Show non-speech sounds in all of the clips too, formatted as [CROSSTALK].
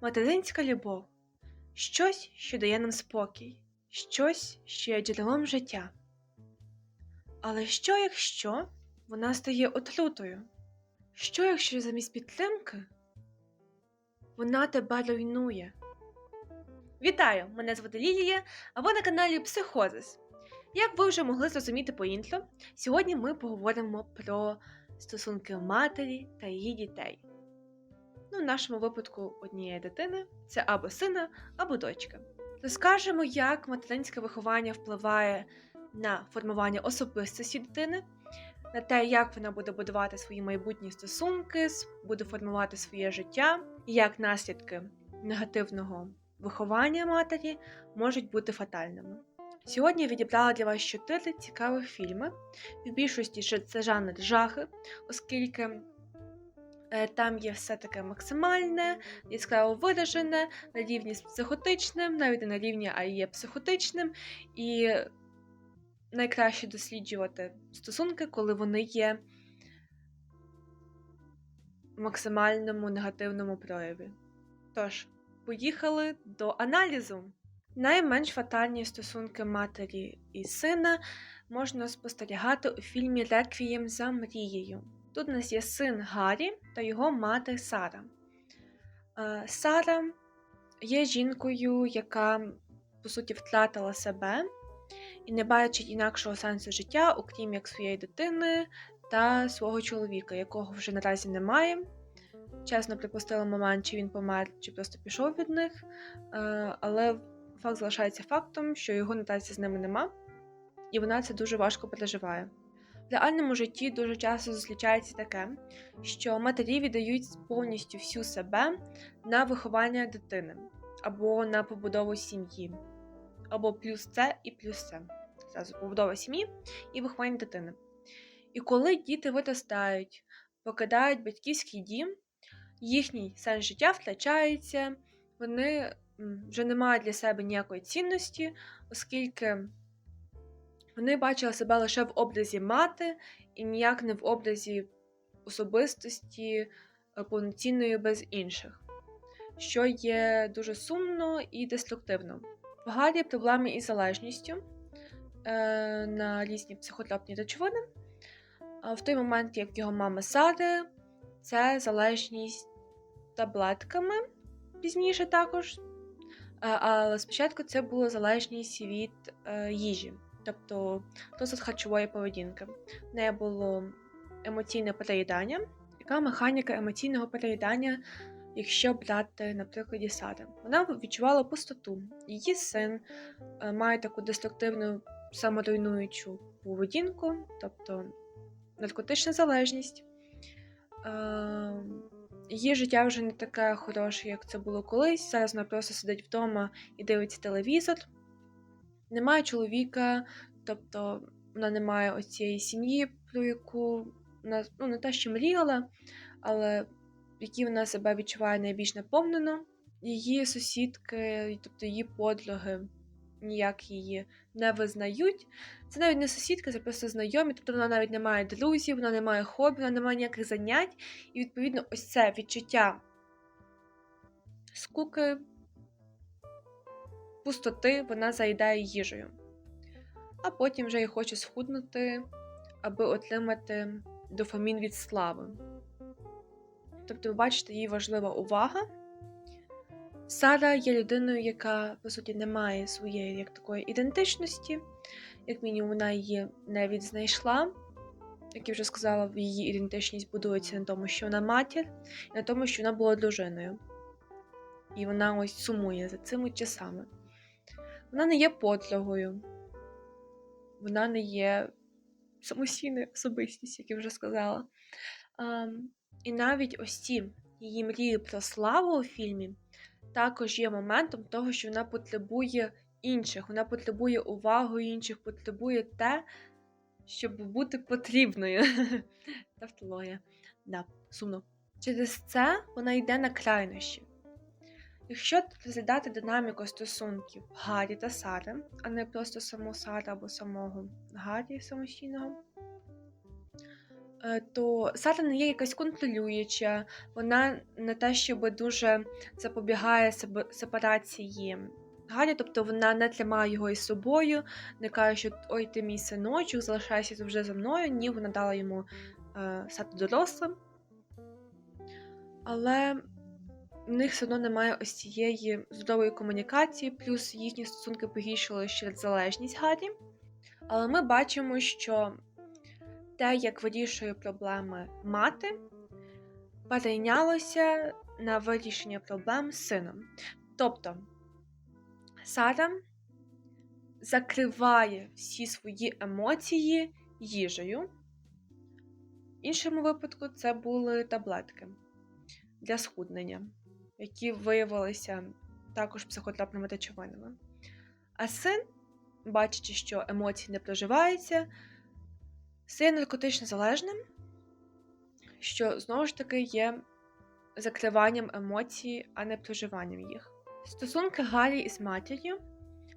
Материнська любов щось, що дає нам спокій, щось, що є джерелом життя. Але що, якщо вона стає отрутою? Що, якщо замість підтримки вона тебе руйнує? Вітаю! Мене звати Лілія, а ви на каналі Психозис. Як ви вже могли зрозуміти по інтро, сьогодні ми поговоримо про стосунки матері та її дітей. Ну, в нашому випадку однієї дитини це або сина, або дочка. Розкажемо, як материнське виховання впливає на формування особистості дитини, на те, як вона буде будувати свої майбутні стосунки, буде формувати своє життя, і як наслідки негативного виховання матері можуть бути фатальними. Сьогодні я відібрала для вас чотири цікавих фільми. В більшості це жанр жахи, оскільки там є все таке максимальне, яскраво виражене, на рівні з психотичним, навіть не на рівні, а є психотичним. І найкраще досліджувати стосунки, коли вони є в максимальному негативному прояві. Тож, поїхали до аналізу. Найменш фатальні стосунки матері і сина можна спостерігати у фільмі Реквієм за мрією. Тут у нас є син Гаррі та його мати Сара. Е, Сара є жінкою, яка, по суті, втратила себе і не бачить інакшого сенсу життя, окрім як своєї дитини та свого чоловіка, якого вже наразі немає. Чесно припустила момент, чи він помер, чи просто пішов від них. Е, Але факт залишається фактом, що його наразі з ними нема, і вона це дуже важко переживає. В реальному житті дуже часто зустрічається таке, що матері віддають повністю всю себе на виховання дитини або на побудову сім'ї, або плюс це і плюс це. Зразу побудова сім'ї і виховання дитини. І коли діти виростають, покидають батьківський дім, їхній сенс життя втрачається, вони вже не мають для себе ніякої цінності, оскільки вони бачили себе лише в образі мати і ніяк не в образі особистості е, повноцінної без інших, що є дуже сумно і деструктивно. В проблеми із залежністю е, на різні психотропні речовини. В той момент, як його мама Сади, це залежність таблетками пізніше також. Е, Але спочатку це була залежність від е, їжі, тобто досить харчової поведінки. В неї було емоційне переїдання. Яка механіка емоційного переїдання, якщо брати, наприклад, Сари? Вона відчувала пустоту. Її син е, має таку деструктивну саморуйнуючу поведінку, тобто наркотична залежність. Е, Її життя вже не таке хороше, як це було колись. Зараз вона просто сидить вдома і дивиться телевізор. Немає чоловіка, тобто вона не має оцієї сім'ї, про яку вона ну, не те, що мріяла, але в якій вона себе відчуває найбільш наповнено. Її сусідки, тобто її подруги, ніяк її не визнають. Це навіть не сусідки, це просто знайомі, тобто вона навіть не має друзів, вона не має хобі, вона не має ніяких занять. І відповідно, ось це відчуття скуки, пустоти вона заїдає їжею. А потім вже й хоче схуднути, аби отримати дофамін від слави. Тобто, ви бачите, їй важлива увага. Сара є людиною, яка, по суті, не має своєї як такої ідентичності, як мінімум, вона її не відзнайшла. Як я вже сказала, її ідентичність будується на тому, що вона матір, і на тому, що вона була дружиною. І вона ось сумує за цими часами. Вона не є подругою, вона не є самостійною особистістю, як я вже сказала. Ем, і навіть ось ці її мрії про славу у фільмі також є моментом того, що вона потребує інших, вона потребує увагу інших, потребує те, щоб бути потрібною. [LAUGHS] Тавтологія. Да, сумно. Через це вона йде на крайнощі. Якщо розглядати динаміку стосунків Гаррі та Сари, а не просто саму Сара або самого Гаррі самостійного, е, то Сара не є якась контролююча, вона не те, щоб дуже запобігає сепарації Гаррі, тобто вона не тримає його із собою, не каже, що ой, ти мій синочок, залишайся вже за мною. Ні, вона дала йому е, стати дорослим. Але в них все одно немає ось цієї здорової комунікації, плюс їхні стосунки погіршили через залежність Гаррі. Але ми бачимо, що те, як вирішує проблеми мати, перейнялося на вирішення проблем з сином. Тобто Сара закриває всі свої емоції їжею. В іншому випадку це були таблетки для схуднення, які виявилися також психотропними речовинами. А син, бачачи, що емоції не проживаються, стає наркотично залежним, що знову ж таки є закриванням емоцій, а не проживанням їх. Стосунки Гаррі із матір'ю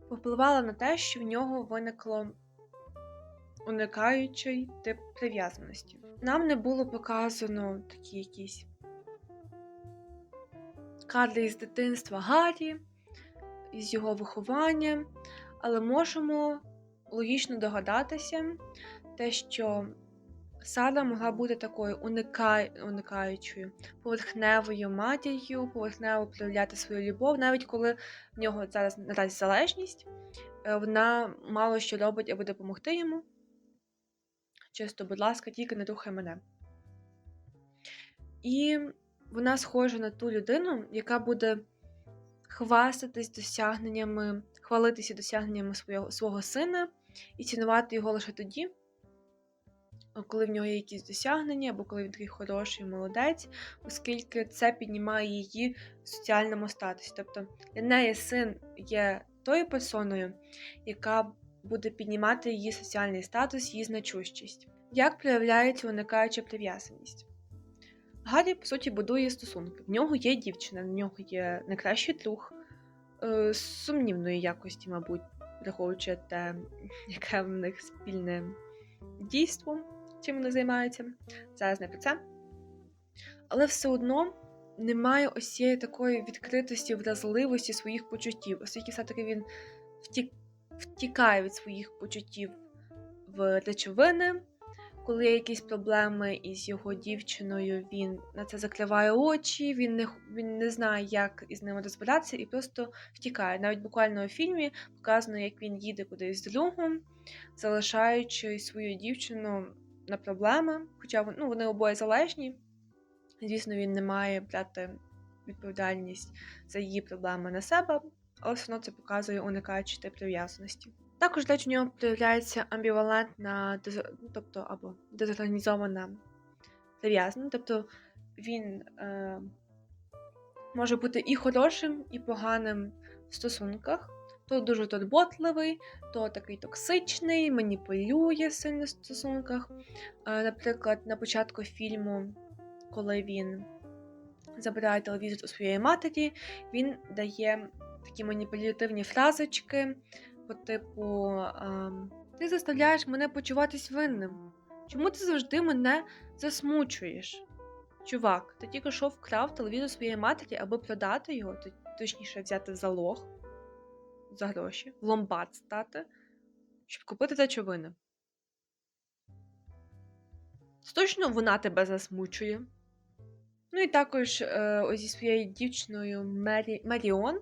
повпливали на те, що в нього виникло уникаючий тип прив'язаності. Нам не було показано такі якісь кадри із дитинства Гаррі, із його виховання, але можемо логічно догадатися, те, що Сара могла бути такою уникай... уникаючою, поверхневою матір'ю, поверхнево проявляти свою любов, навіть коли в нього зараз наразі залежність, е, вона мало що робить, аби допомогти йому. Чисто, будь ласка, тільки не рухай мене. І вона схожа на ту людину, яка буде хвастатись досягненнями, хвалитися досягненнями свого, свого сина і цінувати його лише тоді, коли в нього є якісь досягнення, або коли він такий хороший молодець, оскільки це піднімає її в соціальному статусі. Тобто для неї син є тою персоною, яка буде піднімати її соціальний статус, її значущість. Як проявляється уникаюча прив'язаність? Гаррі, по суті, будує стосунки. В нього є дівчина, в нього є найкращий друг е, сумнівної якості, мабуть, враховуючи те, яке в них спільне дійство, чим вони займаються. Зараз не про це. Але все одно немає ось такої відкритості, вразливості своїх почуттів, оскільки все-таки він втік... втікає від своїх почуттів в речовини. Коли є якісь проблеми із його дівчиною, він на це закриває очі, він не він не знає, як із ними розбиратися, і просто втікає. Навіть буквально у фільмі показано, як він їде кудись з другом, залишаючи свою дівчину на проблеми. Хоча ну, вони обоє залежні. Звісно, він не має брати відповідальність за її проблеми на себе, але все одно це показує уникаючи прив'язаності. Також в нього проявляється амбівалентна, ну, тобто або дезорганізована прив'язаність. Тобто він е, може бути і хорошим, і поганим в стосунках. То дуже турботливий, то такий токсичний, маніпулює сильно в стосунках. Е, наприклад, на початку фільму, коли він забирає телевізор у своєї матері, він дає такі маніпулятивні фразочки по типу ем, Ти заставляєш мене почуватись винним. Чому ти завжди мене засмучуєш? Чувак, ти тільки що вкрав телевізор своєї матері, аби продати його, точніше взяти залог за гроші, в ломбард стати, щоб купити речовини. Точно вона тебе засмучує. Ну і також е, зі своєю дівчиною Мері... Маріон.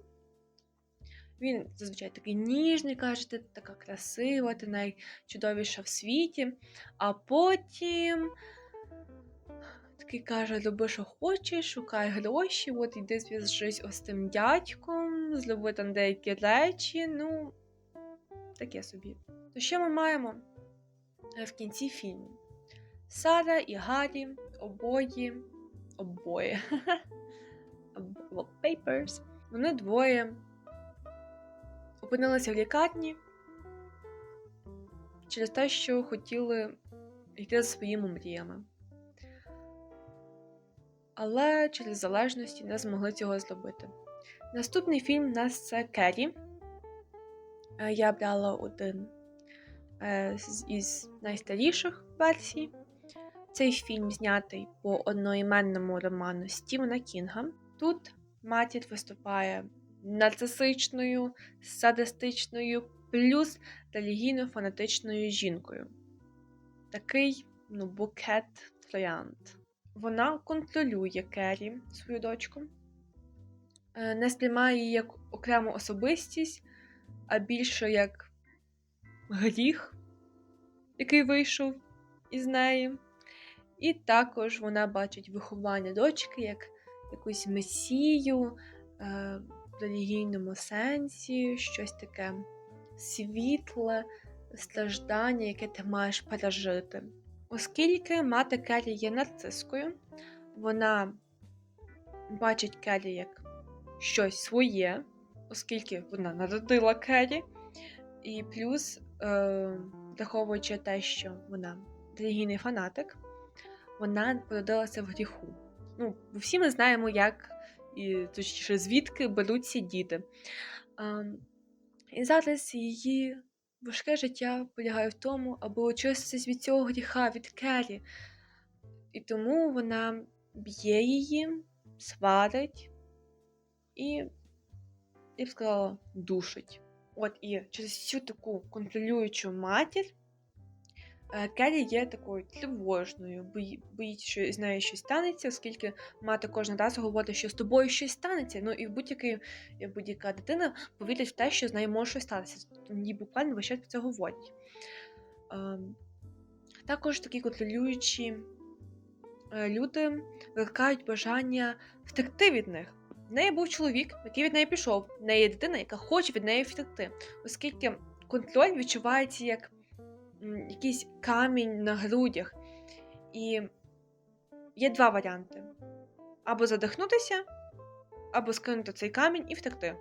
Він зазвичай такий ніжний, каже, така красива, ти найчудовіша в світі. А потім такий каже: роби, що хочеш, шукай гроші, от йди зв'яжись ось тим дядьком, зроби там деякі речі. Ну, таке собі. То що ми маємо в кінці фільму? Сара і Гаррі обоє. Обоє. [LAUGHS] Papers. Вони двоє опинилися в лікарні через те, що хотіли йти за своїми мріями. Але через залежності не змогли цього зробити. Наступний фільм у нас це Керрі. Е, я брала один е, із найстаріших версій. Цей фільм знятий по одноіменному роману Стівена Кінга. Тут матір виступає нарцисичною, садистичною, плюс релігійно-фанатичною жінкою. Такий ну, букет троянд. Вона контролює Керрі, свою дочку, Е, не сприймає її як окрему особистість, а більше як гріх, який вийшов із неї. І також вона бачить виховання дочки як якусь месію е, в релігійному сенсі, щось таке світле, страждання, яке ти маєш пережити. Оскільки мати Келі є нарцискою, вона бачить Келі як щось своє, оскільки вона народила Келі, і плюс, е, враховуючи те, що вона релігійний фанатик, вона породилася в гріху. Ну, всі ми знаємо, як і точніше, звідки беруться діти. І зараз її важке життя полягає в тому, аби очиститись від цього гріха, від Керрі. І тому вона б'є її, сварить і, я б сказала, душить. От і через цю таку контролюючу матір Келі є такою тривожною, бої- боїться, що з нею щось станеться, оскільки мати кожен раз говорить, що з тобою щось станеться. Ну і будь-який, будь-яка дитина повірить в те, що з нею може щось статися. Їй буквально весь час про це говорять. Ем, Також такі контролюючі е, люди викликають бажання втекти від них. В неї був чоловік, який від неї пішов. В неї є дитина, яка хоче від неї втекти, оскільки контроль відчувається як якийсь камінь на грудях. І є два варіанти: або задихнутися, або скинути цей камінь і втекти.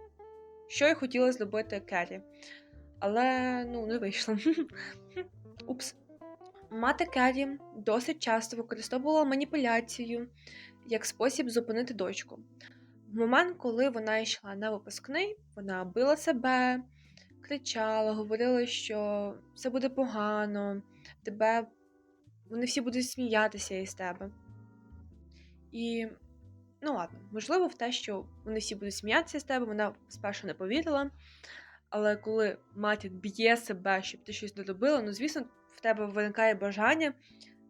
Що я хотіла зробити Керрі. Але ну, не вийшло. [LAUGHS] Упс. Мати Керрі досить часто використовувала маніпуляцію як спосіб зупинити дочку. В момент, коли вона йшла на випускний, вона била себе, кричала, говорила, що все буде погано, тебе вони всі будуть сміятися із тебе. І, ну ладно, можливо, в те, що вони всі будуть сміятися з тебе, вона спершу не повірила. Але коли матір б'є себе, щоб ти щось не робила, ну, звісно, в тебе виникає бажання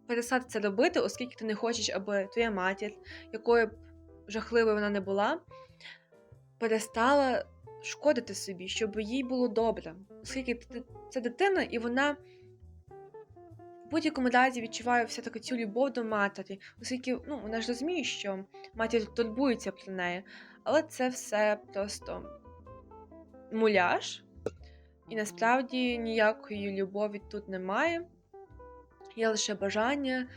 перестати це робити, оскільки ти не хочеш, аби твоя матір, якою б жахливою вона не була, перестала шкодити собі, щоб їй було добре. Оскільки це дитина, і вона в будь-якому разі відчуває все-таки цю любов до матері, оскільки ну, вона ж розуміє, що матір турбується про неї, але це все просто муляж, і насправді ніякої любові тут немає. Є лише бажання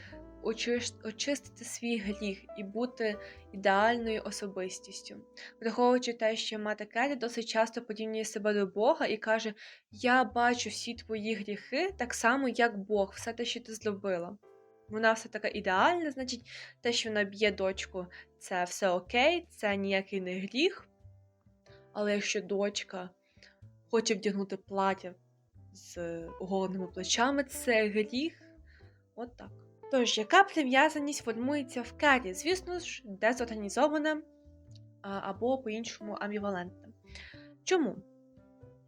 очистити свій гріх і бути ідеальною особистістю. Враховуючи те, що мати Келі досить часто порівнює себе до Бога і каже: Я бачу всі твої гріхи так само, як Бог, все те, що ти зробила. Вона все така ідеальна, значить, те, що вона б'є дочку, це все окей, це ніякий не гріх. Але якщо дочка хоче вдягнути плаття з оголеними плечами, це гріх. От так. Тож, яка прив'язаність формується в карі? Звісно ж, дезорганізована або по-іншому амбівалентна. Чому?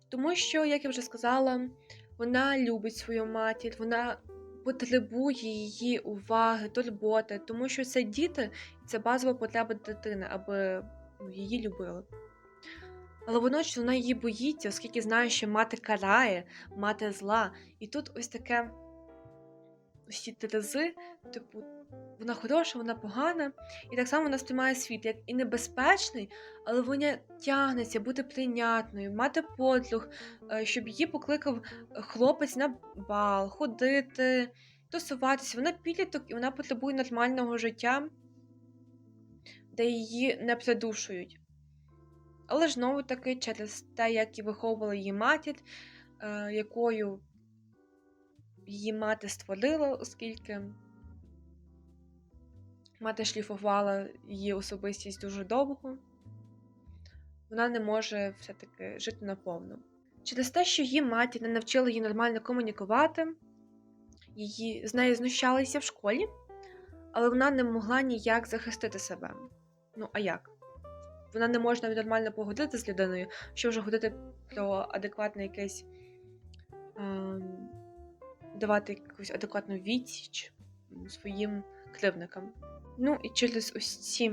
Тому що, як я вже сказала, вона любить свою матір, вона потребує її уваги, турботи, тому що це діти і це базова потреба дитини, аби ну, її любили. Але водночас вона її боїться, оскільки знає, що мати карає, мати зла. І тут ось таке ці терези, типу, вона хороша, вона погана, і так само вона сприймає світ як і небезпечний, але вона тягнеться бути прийнятною, мати подруг, е, щоб її покликав хлопець на бал, ходити, тусуватися. Вона підліток і вона потребує нормального життя, де її не придушують. Але ж знову таки через те, як і виховувала її матір, е, якою її мати створила, оскільки мати шліфувала її особистість дуже довго, вона не може все-таки жити наповну. Через те, що її матір не навчила її нормально комунікувати, її, з нею знущалися в школі, але вона не могла ніяк захистити себе. Ну, а як? Вона не може навіть нормально поговорити з людиною, що вже говорити про адекватне якесь ем, давати якусь адекватну відсіч своїм кривникам. Ну і через ось ці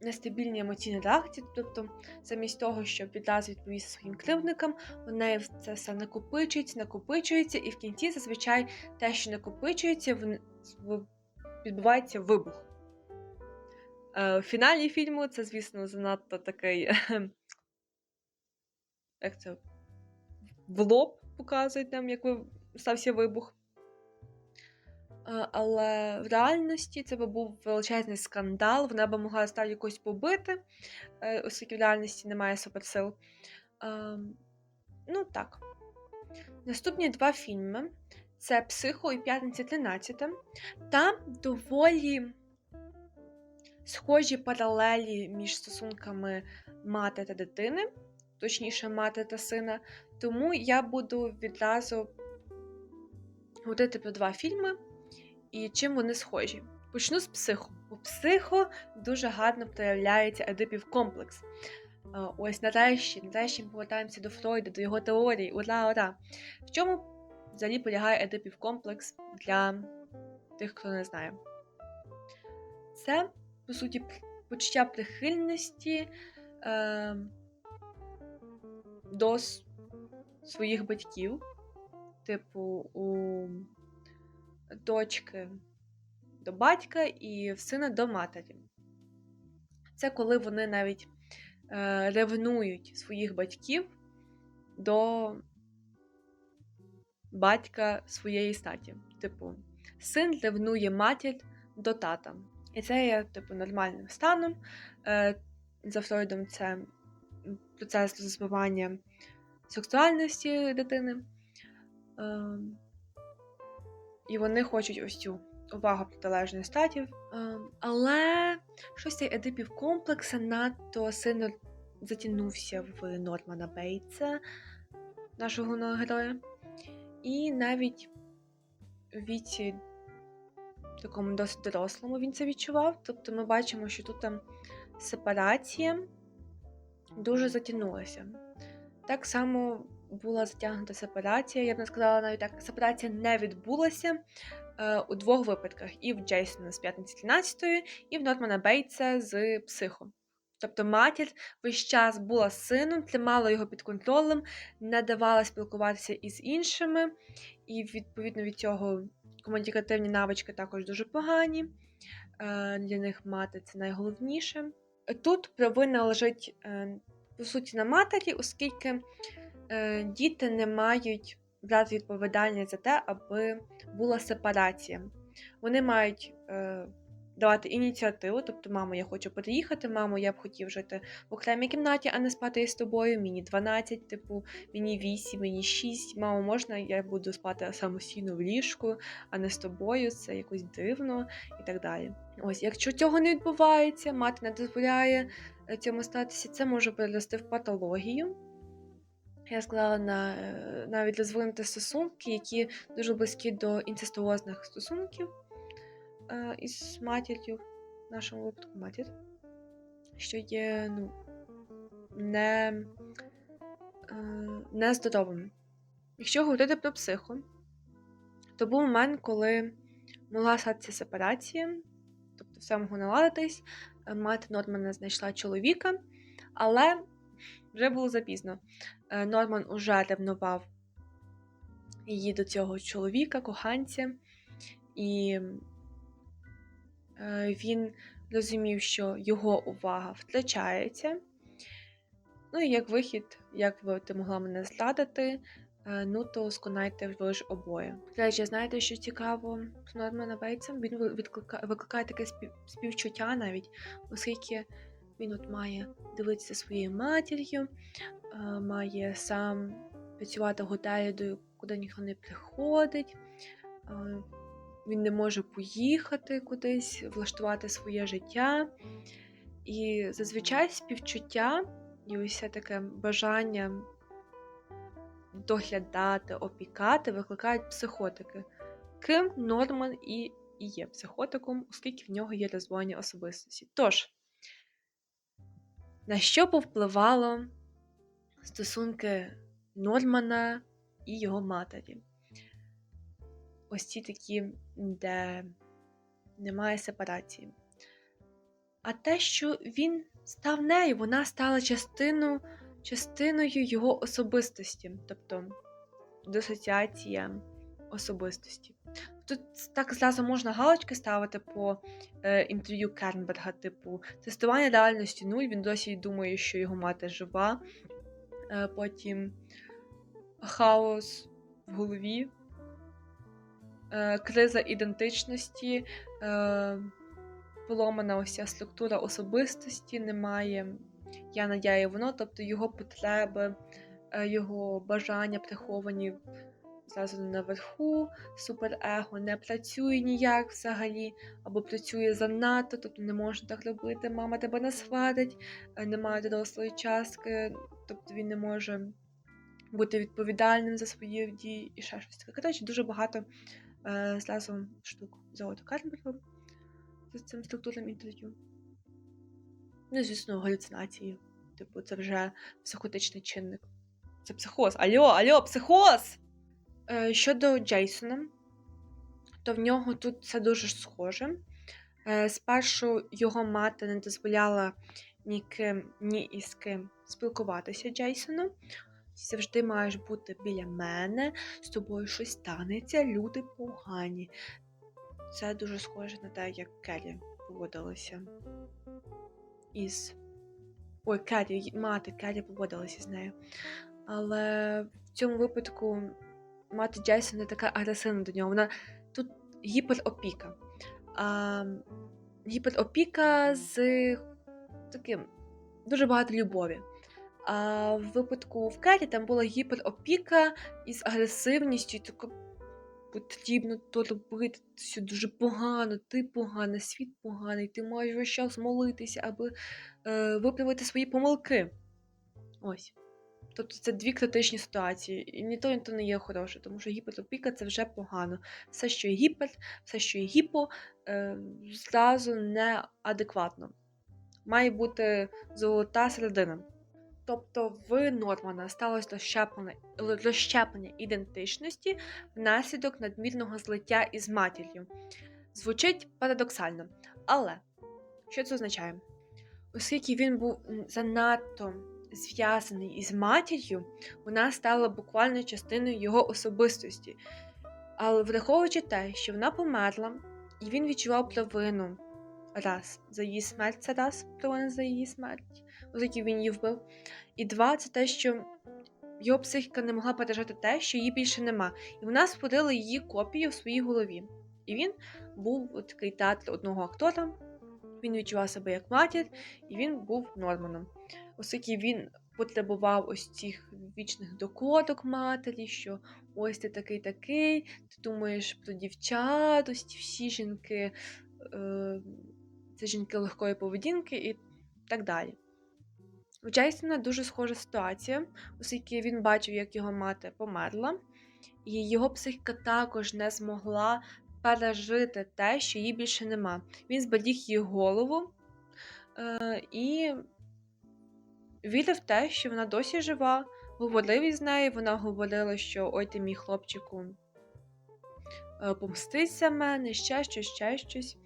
нестабільні емоційні реакції, тобто, замість того, щоб відразу відповісти своїм кривдникам, у це все накопичується, накопичується, і в кінці зазвичай те, що накопичується, відбувається вибух. Е, В фіналі фільму це, звісно, занадто такий. [CLEARS THROAT] Як це? В лоб показують нам, як стався вибух. Е, Але в реальності це би був величезний скандал. Вона би могла стати якось побити, е, оскільки в реальності немає суперсил. Ем, Ну так. Наступні два фільми це Психо і П'ятниця 13. Там доволі схожі паралелі між стосунками мати та дитини, точніше, мати та сина. Тому я буду відразу говорити про два фільми і чим вони схожі. Почну з психо. У психо дуже гарно проявляється Едипів комплекс. Ось нарешті, нарешті ми повертаємося до Фройда, до його теорії. Ура, ура! В чому взагалі полягає Едипів комплекс для тих, хто не знає? Це, по суті, почуття прихильності е, до своїх батьків. Типу, у дочки до батька і в сина до матері. Це коли вони навіть е, ревнують своїх батьків до батька своєї статі. Типу, син ревнує матір до тата. І це є, типу, нормальним станом. Е, за Фройдом це процес розвивання сексуальності дитини. Е, і вони хочуть ось цю увагу протилежних статів. Е, але щось цей Едипів комплекс надто сильно затягнувся в Нормана Бейтса, нашого головного героя. І навіть у віці такому досить дорослому він це відчував. Тобто ми бачимо, що тут там сепарація дуже затягнулася. Так само була затягнута сепарація. Я б не сказала навіть так, сепарація не відбулася е, у двох випадках: і в Джейсона з п'ятниці 13, і в Нормана Бейтса з психо. Тобто матір весь час була з сином, тримала його під контролем, не давала спілкуватися із іншими, і відповідно від цього комунікативні навички також дуже погані. Е, Для них мати це найголовніше. Тут провина лежить е, по суті на матері, оскільки діти не мають брати відповідальність за те, аби була сепарація. Вони мають е, давати ініціативу, тобто, мамо, я хочу переїхати, мамо, я б хотів жити в окремій кімнаті, а не спати із тобою. Мені 12, типу, мені 8, мені 6. Мамо, можна, я буду спати самостійно в ліжку, а не з тобою, це якось дивно і так далі. Ось, якщо цього не відбувається, мати не дозволяє е, цьому статися, це може перерости в патологію. Я сказала на е, навіть розвинути стосунки, які дуже близькі до інцестуозних стосунків е, із матір'ю, в нашому випадку матір, що є ну, не, е, нездоровим. Якщо говорити про психо, то був момент, коли могла статися сепарація, тобто все могло наладитись, мати Нормана знайшла чоловіка, але вже було запізно. Е, Норман уже ревнував її до цього чоловіка, коханця, і е, він розумів, що його увага втрачається. Ну і як вихід, як ви ти могла мене зрадити, е, ну то сконайте ви ж обоє. До речі, знаєте, що цікаво з Нормана Бейтса? Він викликає таке спів- співчуття навіть, оскільки він от має дивитися своєю матір'ю, е, має сам працювати готелі, куди ніхто не приходить. е, Він не може поїхати кудись, влаштувати своє життя. І зазвичай співчуття і ось таке бажання доглядати, опікати викликають психотики. Ким Норман і є психотиком, оскільки в нього є роздвоєння особистості. Тож, на що повпливало стосунки Нормана і його матері? Ось ці такі, де немає сепарації. А те, що він став нею, вона стала частиною, частиною його особистості, тобто дисоціація особистості. Тут так зразу можна галочки ставити по е, інтерв'ю Кернберга, типу тестування реальності нуль. Він досі думає, що його мати жива. Е, потім хаос в голові, е, криза ідентичності, е, поломана ось ця структура особистості, немає я надяє воно, тобто його потреби, е, його бажання приховані зразу наверху, суперего не працює ніяк взагалі, або працює занадто, тобто не можна так робити, мама тебе не сварить, е, немає дорослої частки, тобто він не може бути відповідальним за свої дії і ще щось таке. Коротше, дуже багато е, зразу штук золото Карнбергу з цим структурним інтерв'ю. Ну, звісно, галюцинації. Типу, це вже психотичний чинник. Це психоз. Альо, альо, психоз! Е, щодо Джейсона, то в нього тут все дуже схоже. Е, спершу його мати не дозволяла ніким, ні із ким спілкуватися Джейсону. Завжди маєш бути біля мене, з тобою щось станеться, люди погані. Це дуже схоже на те, як Келі поводилася із. Ой, Келі, мати Келі поводилася з нею. Але в цьому випадку мати Джейсона не така агресивна до нього. Вона тут гіперопіка. А, Гіперопіка з таким дуже багато любові. А в випадку в Керрі там була гіперопіка із агресивністю, тако потрібно то робити, все дуже погано, ти погана, світ поганий, ти маєш весь час молитися, аби е, виправити свої помилки. Ось. Тобто це дві критичні ситуації. І ні то, ні то не є хороше, тому що гіперопіка це вже погано. Все, що є гіпер, все, що є гіпо, е, зразу неадекватно. Має бути золота середина. Тобто в Нормана сталося розщеплення, розщеплення ідентичності внаслідок надмірного злиття із матір'ю. Звучить парадоксально. Але що це означає? Оскільки він був занадто зв'язаний із матір'ю, вона стала буквально частиною його особистості. Але враховуючи те, що вона померла, і він відчував провину раз за її смерть, це раз провина за її смерть, оскільки він її вбив. І два, це те, що його психіка не могла пережити те, що її більше нема. І вона створила її копію в своїй голові. І він був такий театр одного актора. Він відчував себе як матір, і він був Норманом оскільки він потребував ось цих вічних докладок матері, що ось ти такий такий, ти думаєш про дівчат, ось ці всі жінки, е, це жінки легкої поведінки і так далі. У Джейсона дуже схожа ситуація, оскільки він бачив, як його мати померла, і його психіка також не змогла пережити те, що її більше нема. Він зберіг її голову е, і вірив в те, що вона досі жива, говорив із нею, вона говорила, що ой ти мій хлопчику, е, помстися мене, ще щось, ще щось,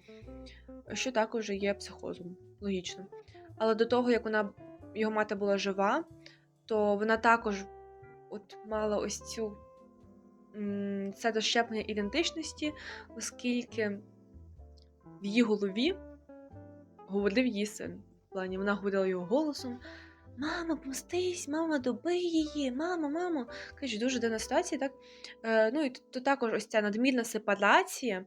що також є психозом, логічно. Але до того, як вона, його мати була жива, то вона також от мала ось цю це дощеплення ідентичності, оскільки в її голові говорив її син. В плані вона говорила його голосом, Мама, помстись, мама, добий її, мама, мамо. Каже, дуже дивна ситуація, так? Е, Ну і то також ось ця надмірна сепарація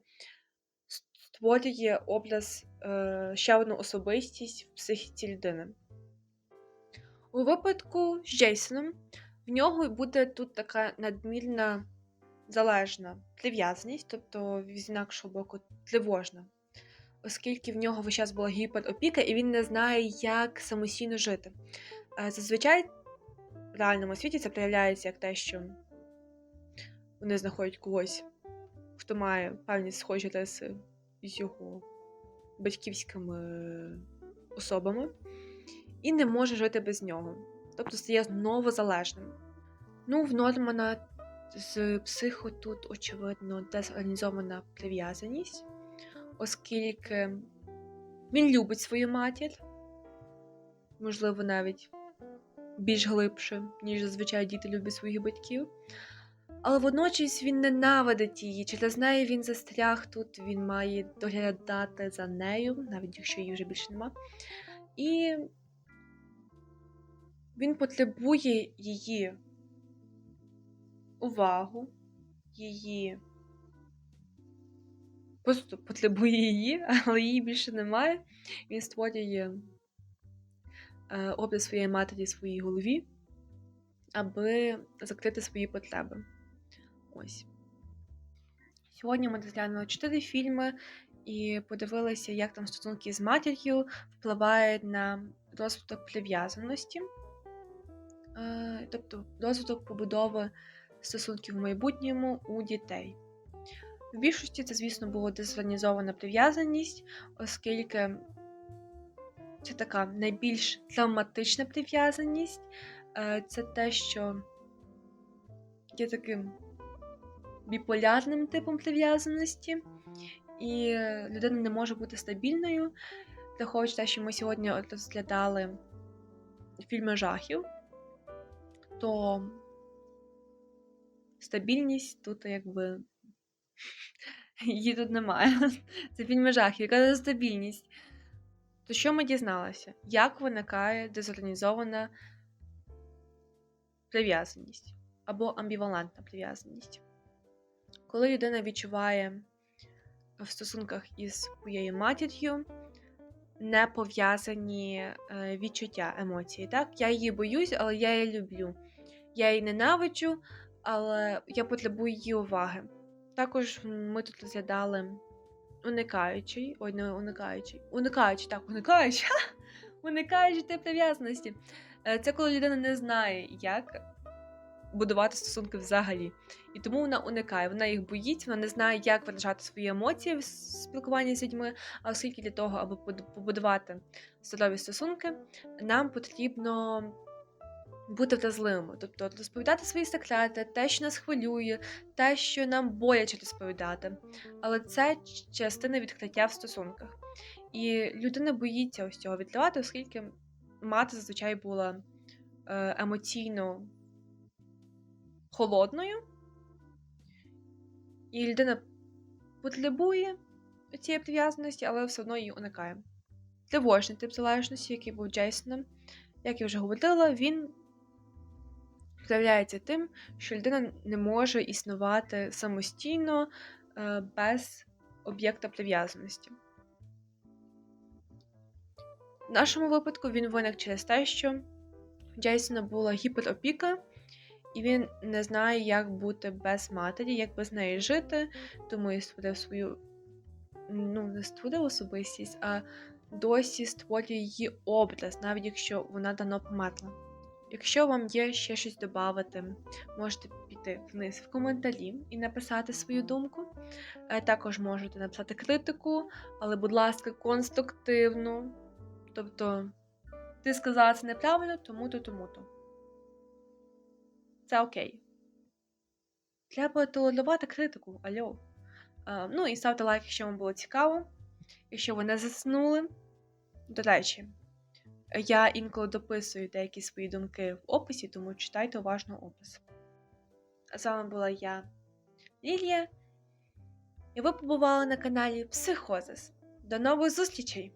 створює образ е, ще одну особистість в психіці людини. У випадку з Джейсоном в нього буде тут така надмірна залежна прив'язаність, тобто з інакшого боку тривожна, оскільки в нього весь час була гіперопіка, і він не знає, як самостійно жити. Е, зазвичай в реальному світі це проявляється як те, що вони знаходять когось, хто має певні схожі риси з його батьківськими особами і не може жити без нього. Тобто стає знову залежним. Ну, в Нормана з психо тут, очевидно, дезорганізована прив'язаність, оскільки він любить свою матір, можливо, навіть більш глибше, ніж зазвичай діти люблять своїх батьків. Але водночас він ненавидить її. Через неї він застряг тут, він має доглядати за нею, навіть якщо її вже більше нема. І він потребує її увагу, її. Просто потребує її, [LAUGHS] але її більше немає. Він створює е, образ своєї матері в своїй голові, аби закрити свої потреби. Ось. Сьогодні ми розглянули чотири фільми і подивилися, як там стосунки з матір'ю впливають на розвиток прив'язаності, е, тобто розвиток побудови стосунків в майбутньому у дітей. В більшості це, звісно, була дезорганізована прив'язаність, оскільки це така найбільш травматична прив'язаність. Е, Це те, що є таким біполярним типом прив'язаності, і людина не може бути стабільною, враховуючи те, що ми сьогодні розглядали фільми жахів, то стабільність тут якби її тут немає. Це фільми жахів, яка це стабільність. То що ми дізналися? Як виникає дезорганізована прив'язаність або амбівалентна прив'язаність? Коли людина відчуває в стосунках із своєю матір'ю не пов'язані е, відчуття емоції. Так? Я її боюсь, але я її люблю. Я її ненавиджу, але я потребую її уваги. Також ми тут розглядали уникаючий, ой, не уникаючий, уникаючий, так, уникаючий, [LAUGHS] уникаючий тип прив'язаності. Е, Це коли людина не знає, як будувати стосунки взагалі. І тому вона уникає, вона їх боїться, вона не знає, як виражати свої емоції в спілкуванні з людьми. А оскільки для того, аби побудувати здорові стосунки, нам потрібно бути вразливими, тобто розповідати свої секрети, те, що нас хвилює, те, що нам боляче розповідати. Але це частина відкриття в стосунках. І людина боїться ось цього відкривати, оскільки мати зазвичай була е, емоційно холодною. І людина потребує цієї прив'язаності, але все одно її уникає. Тривожний тип залежності, який був Джейсоном, як я вже говорила, він проявляється тим, що людина не може існувати самостійно е, без об'єкта прив'язаності. В нашому випадку він виник через те, що Джейсона була гіперопіка, і він не знає, як бути без матері, як без неї жити, тому і створив свою, ну, не створив особистість, а досі створює її образ, навіть якщо вона давно померла. Якщо вам є ще щось додати, можете піти вниз в коментарі і написати свою думку. Е, також можете написати критику, але, будь ласка, конструктивну. Тобто, ти сказала це неправильно, тому-то, тому-то. Це окей. Треба толерувати критику, альо. Ну і ставте лайк, якщо вам було цікаво. Якщо ви не заснули. До речі, я інколи дописую деякі свої думки в описі, тому читайте уважно опис. А з вами була я, Лілія, і ви побували на каналі Психозис. До нових зустрічей!